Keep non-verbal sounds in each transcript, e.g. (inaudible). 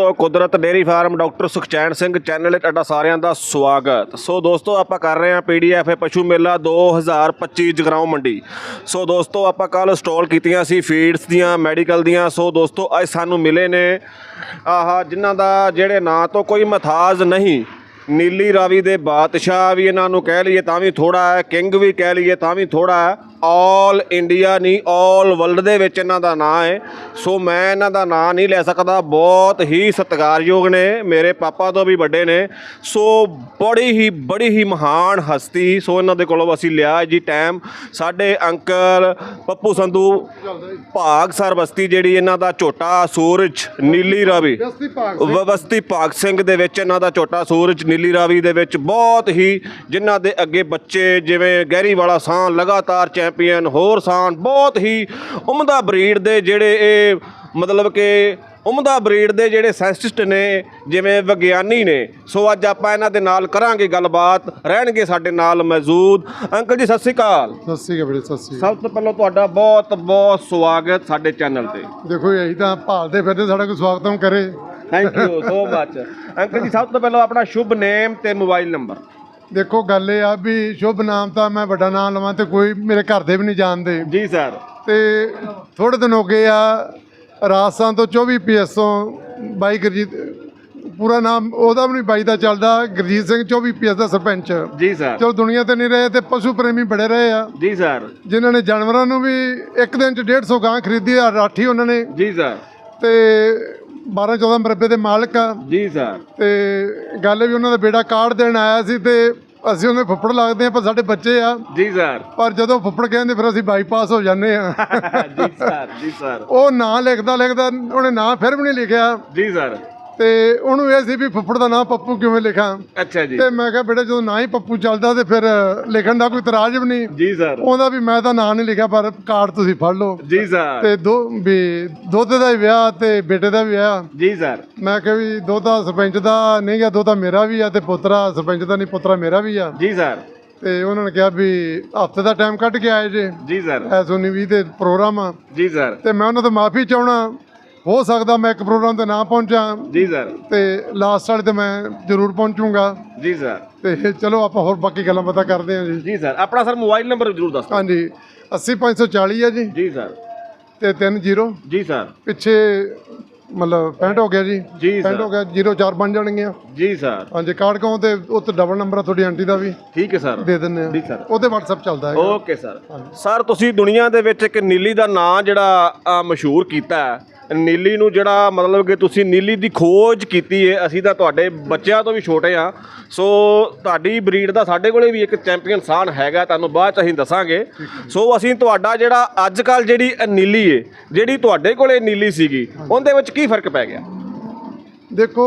ਦੋਸਤੋ, Kudrat dairy farm doctor Sukhchain Singh channel 'ਤੇ ਤੁਹਾਡਾ ਸਾਰਿਆਂ ਦਾ ਸਵਾਗਤ। ਸੋ ਦੋਸਤੋ, ਆਪਾਂ ਕਰ ਰਹੇ ਹਾਂ ਪੀਡੀਐਫ ਪਸ਼ੂ ਮੇਲਾ 2025 ਜਗਰਾਉਂ ਮੰਡੀ। ਸੋ ਦੋਸਤੋ, ਆਪਾਂ ਕੱਲ ਸਟਾਲ ਕੀਤੀਆਂ ਸੀ ਫੀਡਸ ਦੀਆਂ, ਮੈਡੀਕਲ ਦੀਆਂ। ਸੋ ਦੋਸਤੋ, ਅੱਜ ਸਾਨੂੰ ਮਿਲੇ ਨੇ ਆਹ ਜਿਨ੍ਹਾਂ ਦਾ ਜਿਹੜੇ ਨਾਂ ਤੋਂ ਕੋਈ ਮਥਾਜ ਨਹੀਂ, ਨੀਲੀ ਰਾਵੀ ਦੇ ਬਾਦਸ਼ਾਹ ਵੀ ਇਹਨਾਂ ਨੂੰ ਕਹਿ ਲਈਏ ਤਾਂ ਵੀ ਥੋੜਾ ਹੈ, ਕਿੰਗ ਵੀ ਕਹਿ ਲਈਏ ਤਾਂ ਵੀ ਥੋੜਾ ਹੈ। ਆਲ ਇੰਡੀਆ ਨਹੀਂ ਆਲ ਵਰਲਡ ਦੇ ਵਿੱਚ ਇਹਨਾਂ ਦਾ ਨਾਂ ਹੈ। ਸੋ ਮੈਂ ਇਹਨਾਂ ਦਾ ਨਾਂ ਨਹੀਂ ਲੈ ਸਕਦਾ। ਬਹੁਤ ਹੀ ਸਤਿਕਾਰਯੋਗ ਨੇ ਮੇਰੇ ਪਾਪਾ ਤੋਂ ਵੀ ਵੱਡੇ ਨੇ। ਸੋ ਬੜੀ ਹੀ ਬੜੀ ਹੀ ਮਹਾਨ ਹਸਤੀ। ਸੋ ਇਹਨਾਂ ਦੇ ਕੋਲੋਂ ਅਸੀਂ ਲਿਆ ਜੀ ਟਾਈਮ ਸਾਡੇ ਅੰਕਲ ਪੱਪੂ ਸੰਧੂ ਭਾਗ ਸਰ ਬਸਤੀ ਜਿਹੜੀ ਇਹਨਾਂ ਦਾ ਝੋਟਾ ਸੂਰਜ ਨੀਲੀ ਰਾਵੀ। ਵਵਸਤੀ ਭਾਗ ਸਿੰਘ। ਦੇ ਵਿੱਚ ਇਹਨਾਂ ਦਾ ਛੋਟਾ ਸੂਰਜ ਨੀਲੀ ਰਾਵੀ ਦੇ ਵਿੱਚ ਬਹੁਤ ਹੀ ਜਿਨ੍ਹਾਂ ਦੇ ਅੱਗੇ ਬੱਚੇ ਜਿਵੇਂ ਗਹਿਰੀ ਵਾਲਾ ਸਾਂ ਲਗਾਤਾਰ ਚੈਂਪੀਅਨ ਹੋਰ ਸਾਂ ਬਹੁਤ ਹੀ ਉਮਦਾ ਬਰੀਡ ਦੇ ਜਿਹੜੇ ਇਹ ਮਤਲਬ ਕਿ ਉਮਦਾ ਬਰੀਡ ਦੇ ਜਿਹੜੇ ਸਾਇੰਟਿਸਟ ਨੇ ਜਿਵੇਂ ਵਿਗਿਆਨੀ ਨੇ। ਸੋ ਅੱਜ ਆਪਾਂ ਇਹਨਾਂ ਦੇ ਨਾਲ ਕਰਾਂਗੇ ਗੱਲਬਾਤ। ਰਹਿਣਗੇ ਸਾਡੇ ਨਾਲ ਮੌਜੂਦ। ਅੰਕਲ ਜੀ ਸਤਿ ਸ਼੍ਰੀ ਅਕਾਲ। ਸਤਿ ਸ੍ਰੀ ਅਕਾਲ ਬੜੇ ਸਤਿ ਸ੍ਰੀ ਸਭ ਤੋਂ ਪਹਿਲਾਂ ਤੁਹਾਡਾ ਬਹੁਤ ਬਹੁਤ ਸਵਾਗਤ ਸਾਡੇ ਚੈਨਲ ਤੇ। ਅਕਾਲ ਦੇਖੋ ਇਹੀ ਤਾਂ ਭਾਲਦੇ ਫਿਰਦੇ ਸਾਡਾ ਕੋਈ ਸਵਾਗਤਮ ਕਰੇ। Thank you so much uncle ji ਸਭ ਤੋਂ ਪਹਿਲਾਂ ਆਪਣਾ ਸ਼ੁਭ ਨੇਮ ਤੇ ਮੋਬਾਈਲ ਨੰਬਰ ਦੇਖੋ ਗੱਲ ਇਹ ਆ ਵੀ ਸ਼ੁਭ ਨਾਮ ਤਾਂ ਮੈਂ ਵੱਡਾ ਨਾਮ ਲਵਾਂ ਤੇ ਕੋਈ ਮੇਰੇ ਘਰ ਦੇ ਵੀ ਨਹੀਂ ਜਾਣਦੇ। ਜੀ ਸਰ ਤੇ ਥੋੜੇ ਦਿਨ ਹੋ ਗਏ ਆ ਰਾਜਸਥਾਨ ਤੋਂ 24 ਪੀਐਸਓਂ ਬਾਈ ਗੁਰਜੀਤ ਪੂਰਾ ਨਾਮ ਉਹਦਾ ਵੀ ਨਹੀਂ ਬਾਈ ਦਾ ਚੱਲਦਾ ਗੁਰਜੀਤ ਸਿੰਘ 24 ਪੀਐਸ ਦਾ ਸਰਪੰਚ। ਜੀ ਸਰ ਚਲੋ ਦੁਨੀਆ ਤੇ ਨਹੀਂ ਰਹੇ ਤੇ ਪਸ਼ੂ ਪ੍ਰੇਮੀ ਬੜੇ ਰਹੇ ਆ। ਜੀ ਸਰ ਜਿਨ੍ਹਾਂ ਨੇ ਜਾਨਵਰਾਂ ਨੂੰ ਵੀ ਇੱਕ ਦਿਨ ਚ 150 ਗਾਂ ਖਰੀਦੀ ਆ ਰਾਠੀ ਉਹਨਾਂ ਨੇ। ਜੀ ਸਰ ਤੇ 12 14 ਮਰਬੇ ਦੇ ਮਾਲਕ ਆ। ਜੀ ਸਰ ਤੇ ਗੱਲ ਵੀ ਉਹਨਾਂ ਦਾ ਬੇੜਾ ਕਾਰਡ ਦੇਣ ਆਇਆ ਸੀ ਤੇ ਅਸੀਂ ਉਹਨੇ ਫੁੱਫੜ ਲੱਗਦੇ ਆ ਪਰ ਸਾਡੇ ਬੱਚੇ ਆ। ਜੀ ਸਰ ਪਰ ਜਦੋਂ ਫੁੱਫੜ ਕਹਿੰਦੇ ਫਿਰ ਅਸੀਂ ਬਾਈਪਾਸ ਹੋ ਜਾਂਦੇ ਆ (laughs) ਜੀ ਸਰ ਜੀ ਸਰ ਉਹ ਨਾਂ ਲਿਖਦਾ ਲਿਖਦਾ ਉਹਨੇ ਨਾਂ ਫਿਰ ਵੀ ਨਹੀਂ ਲਿਖਿਆ। ਜੀ ਸਰ ਤੇ ਉਹਨੂੰ ਇਹ ਸੀ ਵੀ ਫੁੱਫੜ ਦਾ ਨਾਂ ਪੱਪੂ ਕਿਵੇਂ ਲਿਖਾਂ? ਅੱਛਾ ਜੀ। ਤੇ ਮੈਂ ਕਿਹਾ ਬੇਟਾ ਜਦੋਂ ਨਾਂ ਹੀ ਪੱਪੂ ਚੱਲਦਾ ਤੇ ਫਿਰ ਲਿਖਣ ਦਾ ਕੋਈ ਇਤਰਾਜ਼ ਵੀ ਨਹੀਂ। ਜੀ ਸਰ। ਉਹਦਾ ਵੀ ਮੈਂ ਤਾਂ ਨਾਂ ਨਹੀਂ ਲਿਖਿਆ ਪਰ ਕਾਰਡ ਤੁਸੀਂ ਫੜ ਲਓ। ਜੀ ਸਰ। ਤੇ ਦੋ ਵੀ ਦੋਤੇ ਦਾ ਹੀ ਵਿਆਹ ਤੇ ਬੇਟੇ ਦਾ ਵੀ ਵਿਆਹ। ਜੀ ਸਰ। ਮੈਂ ਕਿਹਾ ਵੀ ਦੋਤਾ ਸਰਪੰਚ ਦਾ ਨਹੀਂ ਗਿਆ ਦੋਤਾ ਮੇਰਾ ਵੀ ਆ ਤੇ ਪੁੱਤਰਾ ਸਰਪੰਚ ਦਾ ਨਹੀਂ ਪੁੱਤਰਾ ਮੇਰਾ ਵੀ ਆ। ਜੀ ਸਰ। ਤੇ ਉਹਨਾਂ ਨੇ ਕਿਹਾ ਵੀ ਹਫ਼ਤੇ ਦਾ ਟਾਈਮ ਕੱਢ ਕੇ ਆਏ ਜੇ। ਜੀ ਸਰ। ਐਸ 19 ਦੇ ਪ੍ਰੋਗਰਾਮ ਆ। ਜੀ ਸਰ। ਤੇ ਮੈਂ ਉਹਨਾਂ ਤੋਂ ਮਾਫੀ ਚਾਹਣਾ ਹੋ ਸਕਦਾ ਮੈਂ ਇੱਕ ਪ੍ਰੋਗਰਾਮ ਤੇ ਨਾ ਪਹੁੰਚਾਂ। ਜੀ ਸਰ। ਤੇ ਲਾਸਟ ਵਾਲੇ ਤੇ ਮੈਂ ਜ਼ਰੂਰ ਪਹੁੰਚੂਗਾ। ਜੀ ਸਰ। ਤੇ ਚਲੋ ਆਪਾਂ ਹੋਰ ਬਾਕੀ ਗੱਲਾਂ ਪਤਾ ਕਰਦੇ ਹਾਂ ਜੀ। ਜੀ ਸਰ ਆਪਣਾ ਸਰ ਮੋਬਾਈਲ ਨੰਬਰ ਜ਼ਰੂਰ ਦੱਸੋ ਹਾਂਜੀ 80540 ਹੈ ਜੀ। ਜੀ ਸਰ। ਤੇ 30 ਜੀ ਸਰ। ਪਿੱਛੇ ਮਤਲਬ 65 ਹੋ ਗਿਆ ਜੀ। ਜੀ 65 ਸਰ ਹੋ ਗਿਆ 04 ਬਣ ਜਾਣਗੀਆਂ। ਜੀ ਸਰ। ਹਾਂਜੀ ਕਾਰਡ ਕਹੋ ਤੇ ਉੱਤੇ ਡਬਲ ਨੰਬਰ ਆ ਤੁਹਾਡੀ ਆਂਟੀ ਦਾ ਵੀ। ਠੀਕ ਹੈ ਸਰ। ਦੇ ਦਿੰਨੇ ਆ ਜੀ ਸਰ। ਉਹਦੇ WhatsApp ਚੱਲਦਾ ਹੈ ਓਕੇ ਸਰ। ਸਰ ਤੁਸੀਂ ਦੁਨੀਆ ਦੇ ਵਿੱਚ ਇੱਕ ਨੀਲੀ ਦਾ ਨਾਂ ਜਿਹੜਾ ਮਸ਼ਹੂਰ ਕੀਤਾ ਹੈ ਨੀਲੀ ਨੂੰ ਜਿਹੜਾ ਮਤਲਬ ਕਿ ਤੁਸੀਂ ਨੀਲੀ ਦੀ ਖੋਜ ਕੀਤੀ ਹੈ ਅਸੀਂ ਤਾਂ ਤੁਹਾਡੇ ਬੱਚਿਆਂ ਤੋਂ ਵੀ ਛੋਟੇ ਆ। ਸੋ ਤੁਹਾਡੀ ਬਰੀਡ ਦਾ ਸਾਡੇ ਕੋਲੇ ਵੀ ਇੱਕ ਚੈਂਪੀਅਨ ਸਾਨ ਹੈਗਾ ਤੁਹਾਨੂੰ ਬਾਅਦ ਚ ਅਸੀਂ ਦੱਸਾਂਗੇ। ਸੋ ਅਸੀਂ ਤੁਹਾਡਾ ਜਿਹੜਾ ਅੱਜ ਕੱਲ ਜਿਹੜੀ ਨੀਲੀ ਏ ਜਿਹੜੀ ਤੁਹਾਡੇ ਕੋਲੇ ਨੀਲੀ ਸੀਗੀ ਉਹਦੇ ਵਿੱਚ ਕੀ ਫ਼ਰਕ ਪੈ ਗਿਆ? ਦੇਖੋ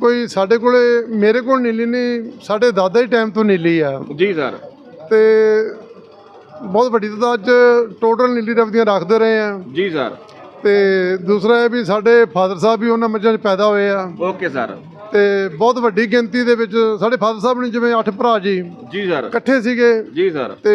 ਕੋਈ ਸਾਡੇ ਕੋਲੇ ਮੇਰੇ ਕੋਲ ਨੀਲੀ ਨਹੀਂ ਸਾਡੇ ਦਾਦਾ ਹੀ ਟਾਈਮ ਤੋਂ ਨੀਲੀ ਆ। ਜੀ ਸਰ ਤੇ ਬਹੁਤ ਵੱਡੀ ਤਾਦਾਦ ਚ ਟੋਟਲ ਨੀਲੀ ਰਵਦੀਆਂ ਰੱਖਦੇ ਰਹੇ ਆ। ਜੀ ਸਰ ਤੇ ਦੂਸਰਾ ਇਹ ਵੀ ਸਾਡੇ ਫਾਦਰ ਸਾਹਿਬ ਵੀ ਉਹਨਾਂ ਮੱਝਾਂ 'ਚ ਪੈਦਾ ਹੋਏ ਆ। ਓਕੇ ਸਰ ਤੇ ਬਹੁਤ ਵੱਡੀ ਗਿਣਤੀ ਦੇ ਵਿੱਚ ਸਾਡੇ ਫਾਦਰ ਸਾਹਿਬ ਨੇ ਜਿਵੇਂ 8 ਭਰਾ ਜੀ ਜੀ ਸਰ ਇਕੱਠੇ ਸੀਗੇ। ਜੀ ਸਰ ਤੇ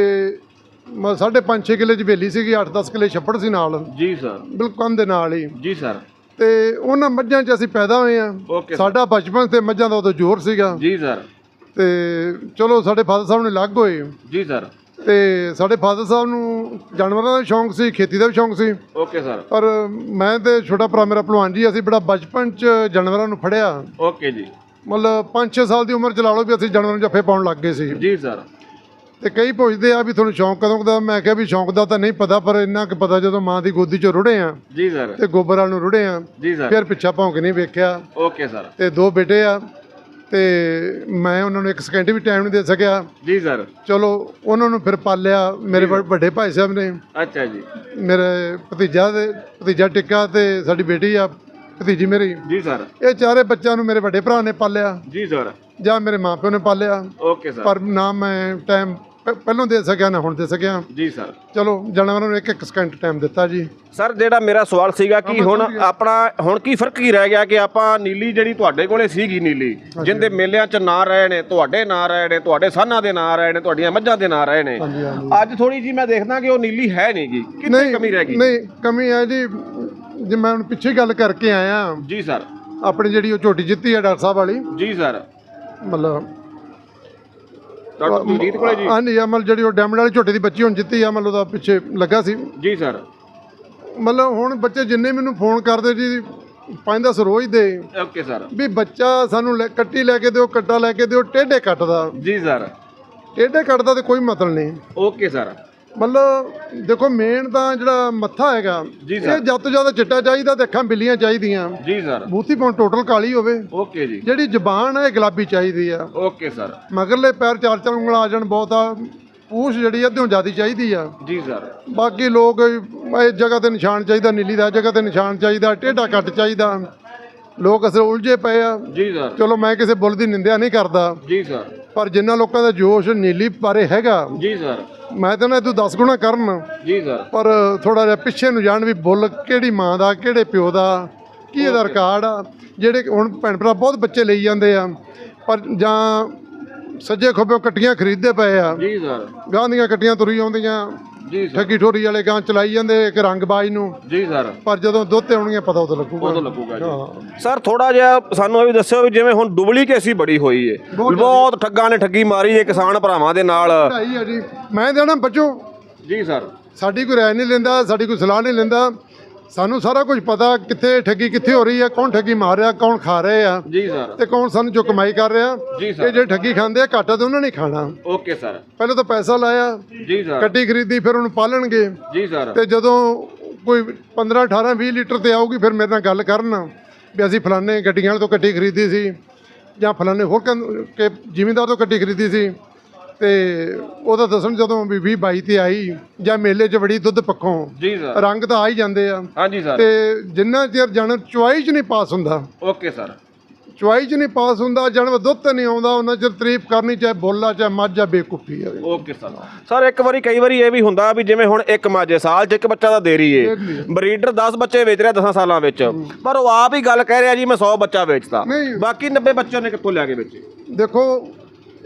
ਮ- ਸਾਢੇ 5-6 ਕਿੱਲੇ ਚ ਵੇਲੀ ਸੀਗੀ 8-10 ਕਿੱਲੇ ਛੱਪੜ ਸੀ ਨਾਲ। ਜੀ ਸਰ ਬਿਲਕੁਲ ਕੰਧ ਦੇ ਨਾਲ ਹੀ। ਜੀ ਸਰ ਤੇ ਉਹਨਾਂ ਮੱਝਾਂ 'ਚ ਅਸੀਂ ਪੈਦਾ ਹੋਏ ਆ। ਓਕੇ ਸਰ ਸਾਡਾ ਬਚਪਨ ਤੇ ਮੱਝਾਂ ਦਾ ਉਦੋਂ ਜ਼ੋਰ ਸੀਗਾ। ਜੀ ਸਰ ਤੇ ਚਲੋ ਸਾਡੇ ਫਾਦਰ ਸਾਹਿਬ ਨੇ ਲੱਗ ਹੋਏ। ਜੀ ਸਰ ਤੇ ਸਾਡੇ ਫਾਦਰ ਸਾਹਿਬ ਨੂੰ ਜਾਨਵਰਾਂ ਦਾ ਸ਼ੌਂਕ ਸੀ ਖੇਤੀ ਦਾ ਵੀ ਸ਼ੌਂਕ ਸੀ। ਓਕੇ ਸਰ ਪਰ ਮੈਂ ਤੇ ਛੋਟਾ ਭਰਾ ਮੇਰਾ ਭਲਵਾਨ ਜੀ ਅਸੀਂ ਬੜਾ ਬਚਪਨ 'ਚ ਜਾਨਵਰਾਂ ਨੂੰ ਫੜਿਆ। ਓਕੇ ਜੀ। ਮਤਲਬ 5-6 ਸਾਲ ਦੀ ਉਮਰ ਚ ਲਾ ਲਓ ਵੀ ਅਸੀਂ ਜਾਨਵਰਾਂ ਨੂੰ ਜੱਫੇ ਪਾਉਣ ਲੱਗ ਗਏ ਸੀ। ਜੀ ਸਰ ਤੇ ਕਈ ਪੁੱਛਦੇ ਆ ਵੀ ਤੁਹਾਨੂੰ ਸ਼ੌਂਕ ਕਦੋਂ ਦਾ ਮੈਂ ਕਿਹਾ ਵੀ ਸ਼ੌਂਕ ਦਾ ਤਾਂ ਨਹੀਂ ਪਤਾ ਪਰ ਇੰਨਾ ਕੁ ਪਤਾ ਜਦੋਂ ਮਾਂ ਦੀ ਗੋਦੀ 'ਚ ਰੁੜੇ ਆ। ਜੀ ਸਰ ਤੇ ਗੋਬਰ ਵਾਲ ਨੂੰ ਰੁੜੇ ਆ। ਜੀ ਸਰ ਫਿਰ ਪਿੱਛਾ ਭੌਂਕ ਨਹੀਂ ਵੇਖਿਆ। ਓਕੇ ਸਰ ਤੇ ਦੋ ਬੇਟੇ ਆ। ਤੇ ਮੈਂ ਉਹਨਾਂ ਨੂੰ ਇੱਕ ਸਕਿੰਟ ਵੀ ਟਾਈਮ ਨਹੀਂ ਦੇ ਸਕਿਆ। ਜੀ ਸਰ ਚਲੋ ਉਹਨਾਂ ਨੂੰ ਫਿਰ ਪਾਲਿਆ। ਮੇਰੇ ਵੱਡੇ ਭਾਈ ਸਾਹਿਬ ਨੇ। ਅੱਛਾ ਜੀ। ਮੇਰੇ ਭਤੀਜਾ ਦੇ ਭਤੀਜਾ ਟਿੱਕਾ ਤੇ ਸਾਡੀ ਬੇਟੀ ਆ ਭਤੀਜੀ ਮੇਰੀ। ਜੀ ਸਰ ਇਹ ਚਾਰੇ ਬੱਚਿਆਂ ਨੂੰ ਮੇਰੇ ਵੱਡੇ ਭਰਾ ਨੇ ਪਾਲਿਆ। ਜੀ ਸਰ ਜਾਂ ਮੇਰੇ ਮਾਪਿਓ ਨੇ ਪਾਲਿਆ। ਓਕੇ ਸਰ ਪਰ ਨਾ ਮੈਂ ਟਾਈਮ ਪਹਿਲਾਂ ਦੇ ਸਕਿਆ ਨਾ ਹੁਣ ਦੇ ਸਕਿਆ। ਜੀ ਸਰ। ਚਲੋ ਜਾਨਵਰਾਂ ਨੂੰ ਇੱਕ ਇੱਕ ਸਕਿੰਟ ਟਾਈਮ ਦਿੱਤਾ ਜੀ। ਸਰ ਜਿਹੜਾ ਮੇਰਾ ਸਵਾਲ ਸੀਗਾ ਕਿ ਹੁਣ ਆਪਣਾ ਹੁਣ ਕੀ ਫ਼ਰਕ ਕੀ ਰਹਿ ਗਿਆ ਕਿ ਆਪਾਂ ਨੀਲੀ ਜਿਹੜੀ ਤੁਹਾਡੇ ਕੋਲੇ ਸੀਗੀ ਨੀਲੀ ਜਿੰਦੇ ਮੇਲਿਆਂ 'ਚ ਨਾਂ ਰਹੇ ਨੇ ਤੁਹਾਡੇ ਨਾਂ ਰਹੇ ਨੇ ਤੁਹਾਡੇ ਸਾਨਾਂ ਦੇ ਨਾਂ ਰਹੇ ਨੇ ਤੁਹਾਡੀਆਂ ਮੱਝਾਂ ਦੇ ਨਾਂ ਰਹੇ ਨੇ। ਹਾਂਜੀ ਹਾਂਜੀ। ਅੱਜ ਥੋੜੀ ਜੀ ਮੈਂ ਦੇਖਦਾ ਕਿ ਉਹ ਨੀਲੀ ਹੈ ਨਹੀਂ ਜੀ। ਕਿੱਥੇ ਕਮੀ ਰਹਿ ਗਈ? ਨਹੀਂ ਕਮੀ ਹੈ ਜੀ। ਜੇ ਮੈਂ ਹੁਣ ਪਿੱਛੇ ਗੱਲ ਕਰਕੇ ਆਇਆ ਜੀ ਸਰ। ਆਪਣੀ ਜਿਹੜੀ ਉਹ ਝੋਟੀ ਜਿੱਤੀ ਹੈ ਡਾਕਟਰ ਸਾਹਿਬ ਵਾਲੀ ਜੀ ਸਰ। ਮਤਲਬ ਡਾਕਟਰ ਕੋਲੇ ਜੀ? ਹਾਂਜੀ ਅਮਲ ਜਿਹੜੀ ਉਹ ਡੈਮਡ ਵਾਲੀ ਝੋਟੀ ਦੀ ਬੱਚੀ ਹੁਣ ਜਿੱਤੀ ਆ ਮਤਲਬ ਉਹਦਾ ਪਿੱਛੇ ਲੱਗਾ ਸੀ। ਜੀ ਸਰ। ਮਤਲਬ ਹੁਣ ਬੱਚੇ ਜਿੰਨੇ ਮੈਨੂੰ ਫੋਨ ਕਰਦੇ ਜੀ ਪੰਜ ਦਸ ਰੋਜ਼ ਦੇ। Okay sir. ਵੀ ਬੱਚਾ ਸਾਨੂੰ ਲੈ- ਕੱਟੀ ਲੈ ਕੇ ਦਿਓ ਕੱਟਾ ਲੈ ਕੇ ਦਿਓ ਟੇਢੇ ਕੱਟਦਾ। ਜੀ ਸਰ। ਟੇਢੇ ਕੱਟਦਾ ਤੇ ਕੋਈ ਮਤਲਬ ਨਹੀਂ। Okay sir. ਮਤਲਬ ਦੇਖੋ ਮੇਨ ਤਾਂ ਜਿਹੜਾ ਮੱਥਾ ਹੈਗਾ ਜੀ ਇਹ ਸਰ ਜਦ ਤੋਂ ਜ਼ਿਆਦਾ ਚਿੱਟਾ ਚਾਹੀਦਾ ਤੇ ਅੱਖਾਂ ਬਿੱਲੀਆਂ ਚਾਹੀਦੀਆਂ। ਜੀ ਸਰ ਬੂਥੀ ਪਾਉਣ ਟੋਟਲ ਕਾਲੀ ਹੋਵੇ। ਓਕੇ ਜੀ। ਜਿਹੜੀ ਜ਼ਬਾਨ ਹੈ ਇਹ ਗੁਲਾਬੀ ਚਾਹੀਦੀ ਆ। ਓਕੇ ਸਰ ਮਗਰਲੇ ਪੈਰ ਚਾਰ ਚਾਰ ਉਂਗਲਾਂ ਆ ਜਾਣ ਬਹੁਤ ਆ। ਪੂਛ ਜਿਹੜੀ ਆ ਜ਼ਿਆਦੀ ਚਾਹੀਦੀ ਆ। ਜੀ ਸਰ ਬਾਕੀ ਲੋਕ ਇਸ ਜਗ੍ਹਾ ਤੇ ਨਿਸ਼ਾਨ ਚਾਹੀਦਾ ਨੀਲੀ ਦਾ ਜਗ੍ਹਾ ਤੇ ਨਿਸ਼ਾਨ ਚਾਹੀਦਾ ਟੇਢਾ ਕੱਟ ਚਾਹੀਦਾ। ਲੋਕ ਅਸਲ ਉਲਝੇ ਪਏ ਆ। ਜੀ ਸਰ ਚਲੋ ਮੈਂ ਕਿਸੇ ਬੁੱਲ ਦੀ ਨਿੰਦਿਆ ਨਹੀਂ ਕਰਦਾ। ਜੀ ਸਰ ਪਰ ਜਿੰਨਾ ਲੋਕਾਂ ਦਾ ਜੋਸ਼ ਨੀਲੀ ਬਾਰੇ ਹੈਗਾ ਜੀ ਸਰ ਮੈਂ ਤਾਂ ਨਾ ਤੂੰ 10 ਗੁਣਾ ਕਰਨ। ਜੀ ਸਰ। ਪਰ ਥੋੜਾ ਜਿਹਾ ਪਿੱਛੇ ਨੂੰ ਜਾਣ ਵੀ ਬੁੱਲ ਕਿਹੜੀ ਮਾਂ ਦਾ ਕਿਹੜੇ ਪਿਓ ਦਾ ਕੀ ਇਹਦਾ ਰਿਕਾਰਡ ਆ ਜਿਹੜੇ ਹੁਣ ਭੈਣ ਭਰਾ ਬਹੁਤ ਬੱਚੇ ਲਈ ਜਾਂਦੇ ਆ। ਪਰ ਜਾਂ ਸੱਜੇ ਖੱਬੇ ਕੱਟੀਆਂ ਖਰੀਦਦੇ ਪਏ ਆ। ਜੀ ਸਰ। ਗਾਂ ਦੀਆਂ ਕੱਟੀਆਂ ਤੁਰੀ ਆਉਂਦੀਆਂ। ਜੀ ਸਰ। ਠੱਗੀ ਠੋਰੀ ਵਾਲੇ ਗਾਂ ਚਲਾਈ ਜਾਂਦੇ ਇੱਕ ਰੰਗਬਾਜ਼ ਨੂੰ। ਜੀ ਸਰ। ਪਰ ਜਦੋਂ ਦੁੱਧ ਤੇ ਆਉਣਗੀਆਂ ਪਤਾ ਉਦੋਂ ਲੱਗੂਗਾ। ਉਦੋਂ ਲੱਗੂਗਾ ਜੀ। ਹਾਂ। ਸਰ ਥੋੜਾ ਜਿਹਾ ਸਾਨੂੰ ਇਹ ਵੀ ਦੱਸਿਓ ਵੀ ਜਿਵੇਂ ਹੁਣ ਡੁਪਲੀਕੇਸੀ ਬੜੀ ਹੋਈ ਏ। ਬਹੁਤ ਬਹੁਤ ਠੱਗਾਂ ਨੇ ਠੱਗੀ ਮਾਰੀ ਏ ਕਿਸਾਨ ਭਰਾਵਾਂ ਦੇ ਨਾਲ। ਢਾਈ ਆ ਜੀ। ਮੈਂ ਦੇਣਾ ਬੱਚੋ। ਜੀ ਸਰ। ਸਾਡੀ ਕੋਈ ਰਾਏ ਨਹੀਂ ਲੈਂਦਾ ਸਾਡੀ ਕੋਈ ਸਲਾਹ ਨਹੀਂ ਲੈਂਦਾ। ਸਾਨੂੰ ਸਾਰਾ ਕੁਝ ਪਤਾ ਕਿੱਥੇ ਠੱਗੀ ਕਿੱਥੇ ਹੋ ਰਹੀ ਹੈ ਕੌਣ ਠੱਗੀ ਮਾਰ ਰਿਹਾ ਕੌਣ ਖਾ ਰਹੇ ਆ। ਜੀ ਸਰ। ਤੇ ਕੌਣ ਸਾਨੂੰ ਜੋ ਕਮਾਈ ਕਰ ਰਿਹਾ। ਜੀ ਇਹ ਸਰ ਜਿਹੜੇ ਠੱਗੀ ਖਾਂਦੇ ਆ ਘਾਟਾ ਤਾਂ ਉਹਨਾਂ ਨੇ ਖਾਣਾ। Okay sir. ਪਹਿਲਾਂ ਤਾਂ ਪੈਸਾ ਲਾਇਆ। ਜੀ ਸਰ। ਕੱਟੀ ਖਰੀਦੀ ਫਿਰ ਉਹਨੂੰ ਪਾਲਣਗੇ। ਜੀ ਸਰ। ਤੇ ਜਦੋਂ ਕੋਈ 15 18 20 ਲੀਟਰ ਤੇ ਆਊਗੀ ਫਿਰ ਮੇਰੇ ਨਾਲ ਗੱਲ ਕਰਨ। ਵੀ ਅਸੀਂ ਫਲਾਣੇ ਗੱਡੀਆਂ ਤੋਂ ਕੱਟੀ ਖਰੀਦੀ ਸੀ ਜਾਂ ਫਲਾਣੇ ਹੋਰ ਕੰ- ਕਿ ਜ਼ਿਮੀਂਦਾਰ ਤੋਂ ਕੱਟੀ ਖਰੀਦੀ ਸੀ। ਤੇ ਉਹਦਾ ਦੱਸਣ ਜਦੋਂ ਵੀ 20 22 ਤੇ ਆਈ ਜਾਂ ਮੇਲੇ 'ਚ ਵੜੀ ਦੁੱਧ ਪੱਖੋਂ ਜੀ ਸਰ। ਰੰਗ ਤਾਂ ਆ ਹੀ ਜਾਂਦੇ ਆ। ਹਾਂਜੀ ਸਰ। ਤੇ ਜਿੰਨਾ ਚਿਰ ਜਾਨਵਰ ਚੁਆਈ 'ਚ ਨਹੀਂ ਪਾਸ ਹੁੰਦਾ ਓਕੇ ਸਰ। ਚੁਆਈ 'ਚ ਨਹੀਂ ਪਾਸ ਹੁੰਦਾ ਜਾਨਵਰ ਦੁੱਧ ਤੇ ਨਹੀਂ ਆਉਂਦਾ ਉਹਨਾਂ ਚਿਰ ਤਾਰੀਫ ਕਰਨੀ ਚਾਹੇ ਬੋਲਾ ਚਾਹੇ ਮੱਝ ਆ ਬੇਕੁੱਫੀ ਆ। Okay sir. ਸਰ ਇੱਕ ਵਾਰੀ ਕਈ ਵਾਰੀ ਇਹ ਵੀ ਹੁੰਦਾ ਵੀ ਜਿਵੇਂ ਹੁਣ ਇੱਕ ਮਾਝੇ ਸਾਲ 'ਚ ਇੱਕ ਬੱਚਾ ਦਾ ਦੇ ਰਹੀ ਏ ਬਰੀਡਰ 10 ਬੱਚੇ ਵੇਚ ਰਿਹਾ 10 ਸਾਲਾਂ ਵਿੱਚ। ਪਰ ਉਹ ਆਪ ਹੀ ਗੱਲ ਕਹਿ ਰਿਹਾ ਜੀ ਮੈਂ 100 ਬੱਚਾ ਵੇਚਦਾ ਨਹੀਂ। ਬਾਕੀ 90 ਬੱਚੇ ਨੇ ਕਿੱਥੋਂ ਲਿਆ ਕੇ ਵੇਚੇ। ਦੇਖੋ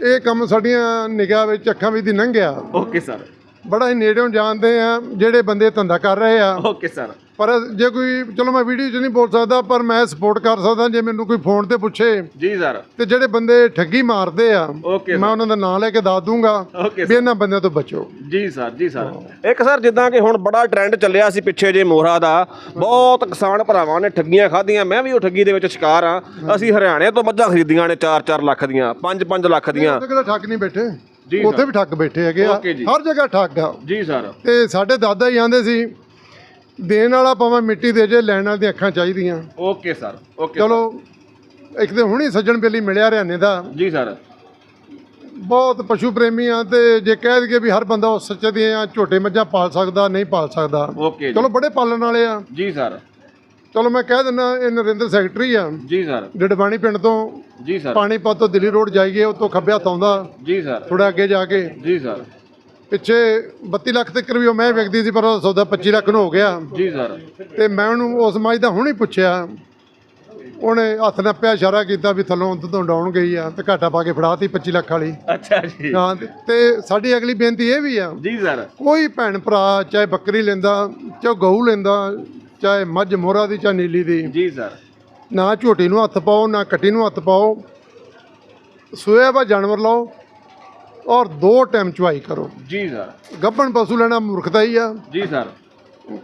ਇਹ ਕੰਮ ਸਾਡੀਆਂ ਨਿਗਾਹ ਵਿੱਚ ਅੱਖਾਂ ਵਿੱਚ ਦੀ ਲੰਘਿਆ ਓਕੇ ਸਰ ਬੜਾ ਹੀ ਨੇੜਿਓਂ ਜਾਣਦੇ ਆ ਜਿਹੜੇ ਬੰਦੇ ਧੰਦਾ ਕਰ ਰਹੇ ਆ। ਓਕੇ ਸਰ ਪਰ ਜੇ ਕੋਈ ਚਲੋ ਮੈਂ ਵੀਡੀਓ 'ਚ ਨਹੀਂ ਬੋਲ ਸਕਦਾ ਪਰ ਮੈਂ ਸਪੋਰਟ ਕਰ ਸਕਦਾ ਜੇ ਮੈਨੂੰ ਕੋਈ ਫੋਨ ਤੇ ਪੁੱਛੇ। ਜੀ ਸਰ ਤੇ ਜਿਹੜੇ ਬੰਦੇ ਠੱਗੀ ਮਾਰਦੇ ਆ ਮੈਂ ਉਹਨਾਂ ਦਾ ਨਾਮ ਲੈ ਕੇ ਦੱਸ ਦੂੰਗਾ ਵੀ ਇਹਨਾਂ ਬੰਦਿਆਂ ਤੋਂ ਬਚੋ। ਜੀ ਸਰ ਜੀ ਸਰ ਇੱਕ ਸਰ ਜਿੱਦਾਂ ਕਿ ਹੁਣ ਬੜਾ ਟ੍ਰੈਂਡ ਚੱਲਿਆ ਸੀ ਪਿੱਛੇ ਜੇ ਮੋਹਰਾ ਦਾ ਬਹੁਤ ਕਿਸਾਨ ਭਰਾਵਾਂ ਨੇ ਠੱਗੀਆਂ ਖਾਧੀਆਂ ਮੈਂ ਵੀ ਉਹ ਠੱਗੀ ਦੇ ਵਿੱਚ ਸ਼ਿਕਾਰ ਆ ਅਸੀਂ ਹਰਿਆਣੇ ਤੋਂ ਮੱਝਾਂ ਖਰੀਦੀਆਂ ਨੇ 4-4 ਲੱਖ ਦੀਆਂ 5-5 ਲੱਖ ਦੀਆਂ। ਉੱਥੇ ਕਿਹੜਾ ਠੱਗ ਨਹੀਂ ਬੈਠੇ। ਜੀ ਉੱਥੇ ਵੀ ਠੱਗ ਬੈਠੇ ਹੈਗੇ ਆ। ਜੀ। ਹਰ ਜਗ੍ਹਾ ਠੱਗ ਆ। ਜੀ ਸਰ ਤੇ ਸਾਡੇ ਦਾਦਾ ਹੀ ਆਂਦੇ ਸੀ ਦੇਣ ਵਾਲਾ ਭਾਵੇਂ ਮਿੱਟੀ ਦੇ ਜੇ ਲੈਣ ਵਾਲੇ ਦੀਆਂ ਅੱਖਾਂ ਚਾਹੀਦੀਆਂ। ਓਕੇ ਸਰ ਓਕੇ ਚਲੋ ਇੱਕ ਤੇ ਹੁਣੀ ਸੱਜਣ ਬੇਲੀ ਮਿਲਿਆ ਹਰਿਆਣੇ ਦਾ। ਜੀ ਸਰ। ਬਹੁਤ ਪਸ਼ੂ ਪ੍ਰੇਮੀ ਆ ਤੇ ਜੇ ਕਹਿ ਦਈਏ ਵੀ ਹਰ ਬੰਦਾ ਉਸ ਸੱਚੇ ਦੀਆਂ ਝੋਟੇ ਮੱਝਾਂ ਪਾਲ ਸਕਦਾ ਨਹੀਂ ਪਾਲ ਸਕਦਾ। ਓਕੇ ਜੀ। ਚਲੋ ਬੜੇ ਪਾਲਣ ਵਾਲੇ ਆ। ਜੀ ਸਰ। ਚਲੋ ਮੈਂ ਕਹਿ ਦਿੰਦਾ ਇਹ ਨਰਿੰਦਰ ਸੈਕਟਰੀ ਆ। ਜੀ ਸਰ। ਡਡਬਾਣੀ ਪਿੰਡ ਤੋਂ ਜੀ ਸਰ। ਪਾਣੀਪਤ ਤੋਂ ਦਿੱਲੀ ਰੋਡ ਜਾਈਏ ਉਤੋਂ ਖੱਬੇ ਹੱਥ ਆਉਂਦਾ ਜੀ ਸਰ। ਥੋੜਾ ਅੱਗੇ ਜਾ ਕੇ। ਜੀ ਸਰ। ਪਿੱਛੇ 32 ਲੱਖ ਤੱਕ ਵੀ ਉਹ ਮੈਂ ਵੇਖਦੀ ਸੀ ਪਰ ਉਹ ਸੌਦਾ 25 ਲੱਖ ਨੂੰ ਹੋ ਗਿਆ। ਜੀ ਸਰ। ਤੇ ਮੈਂ ਉਹਨੂੰ ਉਸ ਮੱਝ ਦਾ ਹੁਣੇ ਪੁੱਛਿਆ। ਉਹਨੇ ਹੱਥ ਨਾਲ ਪਿਆ ਇਸ਼ਾਰਾ ਕੀਤਾ ਵੀ ਥੱਲੋਂ ਦੁੱਧੋਂ ਡਾਉਣ ਗਈ ਆ ਤੇ ਘਾਟਾ ਪਾ ਕੇ ਫੜਾਤੀ 25 ਲੱਖ ਵਾਲੀ। ਅੱਛਾ ਜੀ। ਹਾਂ ਤੇ- ਤੇ ਸਾਡੀ ਅਗਲੀ ਬੇਨਤੀ ਇਹ ਵੀ ਆ। ਜੀ ਸਰ। ਕੋਈ ਭੈਣ ਭਰਾ ਚਾਹੇ ਬੱਕਰੀ ਲੈਂਦਾ ਚਾਹੇ ਗਊ ਲੈਂਦਾ ਚਾਹੇ ਮੱਝ ਮੋਹਰਾ ਦੀ ਚਾਹੇ ਨੀਲੀ ਦੀ ਜੀ ਸਰ। ਨਾ ਨਾ ਝੋਟੀ ਨੂੰ ਹੱਥ ਪਾਓ ਨਾ ਕੱਟੀ ਨੂੰ ਹੱਥ ਪਾਓ। ਸੋਇਆ ਵਾ ਜਾਨਵਰ ਲਾਓ। ਔਰ ਦੋ ਟਾਈਮ ਚੁਆਈ ਕਰੋ। ਜੀ ਸਰ। ਗੱਭਣ ਪਸ਼ੂ ਲੈਣਾ ਮੂਰਖਤਾ ਹੀ ਆ। ਜੀ ਸਰ।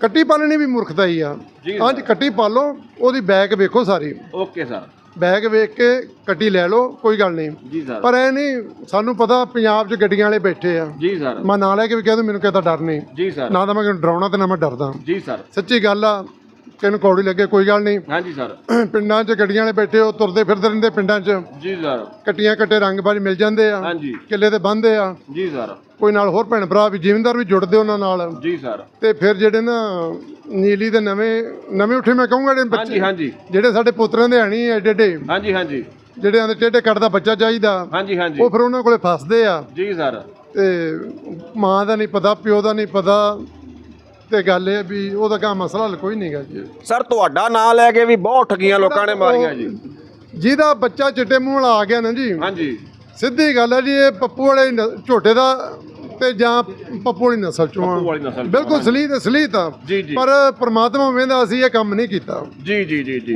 ਕੱਟੀ ਪਾਲਣੀ ਵੀ ਮੂਰਖਤਾ ਹੀ ਆ। ਜੀ ਕੱਟੀ ਪਾਲੋ ਉਹਦੀ ਬੈਗ ਵੇਖੋ ਸਾਰੀ। Okay sir. ਬੈਗ ਵੇਖ ਕੇ ਕੱਟੀ ਲੈ ਲਓ ਕੋਈ ਗੱਲ ਨਹੀਂ। ਜੀ ਸਰ। ਪਰ ਇਹ ਨਹੀਂ ਸਾਨੂੰ ਪਤਾ ਪੰਜਾਬ 'ਚ ਗੱਡੀਆਂ ਵਾਲੇ ਬੈਠੇ ਆ। ਜੀ ਸਰ। ਮੈਂ ਨਾਂ ਲੈ ਕੇ ਵੀ ਕਹਿ ਦੂੰ ਮੈਨੂੰ ਕਿਹਦਾ ਡਰ ਨਹੀਂ। ਜੀ ਸਰ। ਨਾ ਤਾਂ ਮੈਂ ਡਰਾਉਣਾ ਤੇ ਨਾ ਮੈਂ ਡਰਦਾ। ਜੀ ਸਰ। ਸੱਚੀ ਗੱਲ ਆ ਕਿਹਨੂੰ ਕੌੜੀ ਲੱਗੇ ਕੋਈ ਗੱਲ ਨਹੀਂ। ਹਾਂਜੀ ਸਰ। (clears throat) ਪਿੰਡਾਂ 'ਚ ਗੱਡੀਆਂ ਵਾਲੇ ਬੈਠੇ ਉਹ ਤੁਰਦੇ ਫਿਰਦੇ ਰਹਿੰਦੇ ਪਿੰਡਾਂ 'ਚ। ਜੀ ਸਰ। ਕੱਟੀਆਂ ਕੱਟੇ ਰੰਗਬਾਜ਼ ਮਿਲ ਜਾਂਦੇ ਆ। ਹਾਂਜੀ। ਕਿੱਲੇ ਤੇ ਬੰਦੇ ਆ। ਜੀ ਸਰ। ਕੋਈ ਨਾਲ ਹੋਰ ਭੈਣ ਭਰਾ ਵੀ ਜ਼ਿਮੀਂਦਾਰ ਵੀ ਜੁੜਦੇ ਉਹਨਾਂ ਨਾਲ। ਜੀ ਸਰ। ਤੇ ਫਿਰ ਜਿਹੜੇ ਨਾ ਨੀਲੀ ਦੇ ਨਵੇਂ ਨਵੇਂ ਉੱਠੇ ਮੈਂ ਕਹੂੰਗਾ ਜਿਹੜੇ ਬੱਚੇ। ਹਾਂਜੀ ਜਿਹੜੇ ਸਾਡੇ ਪੁੱਤਰਾਂ ਦੇ ਆਣੀ ਐਡੇ ਐਡੇ ਹਾਂਜੀ ਹਾਂਜੀ। ਜਿਹੜੇ ਆਂਦੇ ਟੇਢੇ ਕੱਟਦਾ ਬੱਚਾ ਚਾਹੀਦਾ। ਹਾਂਜੀ ਹਾਂਜੀ। ਉਹ ਫਿਰ ਉਹਨਾਂ ਕੋਲੇ ਫਸਦੇ ਆ। ਜੀ ਸਰ। ਤੇ ਮਾਂ ਦਾ ਨਹੀਂ ਪਤਾ ਪਿਓ ਦਾ ਨਹੀਂ ਪਤਾ। ਤੇ ਗੱਲ ਇਹ ਵੀ ਉਹਦਾ ਕਾ ਮਸਲਾ ਹੱਲ ਕੋਈ ਨਹੀਂਗਾ ਜੀ। ਸਰ ਤੁਹਾਡਾ ਨਾਂ ਲੈ ਕੇ ਵੀ ਬਹੁਤ ਠੱਗੀਆਂ ਲੋਕਾਂ ਨੇ ਮਾਰੀਆਂ ਜੀ। ਜਿਹਦਾ ਬੱਚਾ ਚਿੱਟੇ ਮੂੰਹ ਵਾਲਾ ਆ ਗਿਆ ਨਾ ਜੀ। ਹਾਂਜੀ। ਸਿੱਧੀ ਗੱਲ ਹੈ ਜੀ ਇਹ ਪੱਪੂ ਵਾਲੇ ਨ- ਝੋਟੇ ਦਾ ਤੇ ਜਾਂ ਪੱਪੂ ਵਾਲੀ ਨਸਲ ਚੋਂ ਪੱਪੂ ਵਾਲੀ ਨਸਲ ਚੋਂ, ਬਿਲਕੁਲ ਸਲੀਤ ਸਲੀਤ ਆ ਜੀ, ਜੀ। ਪਰ ਪ੍ਰਮਾਤਮਾ ਵੇਂਦਾ ਅਸੀਂ ਇਹ ਕੰਮ ਨਹੀਂ ਕੀਤਾ। ਜੀ ਜੀ ਜੀ ਜੀ।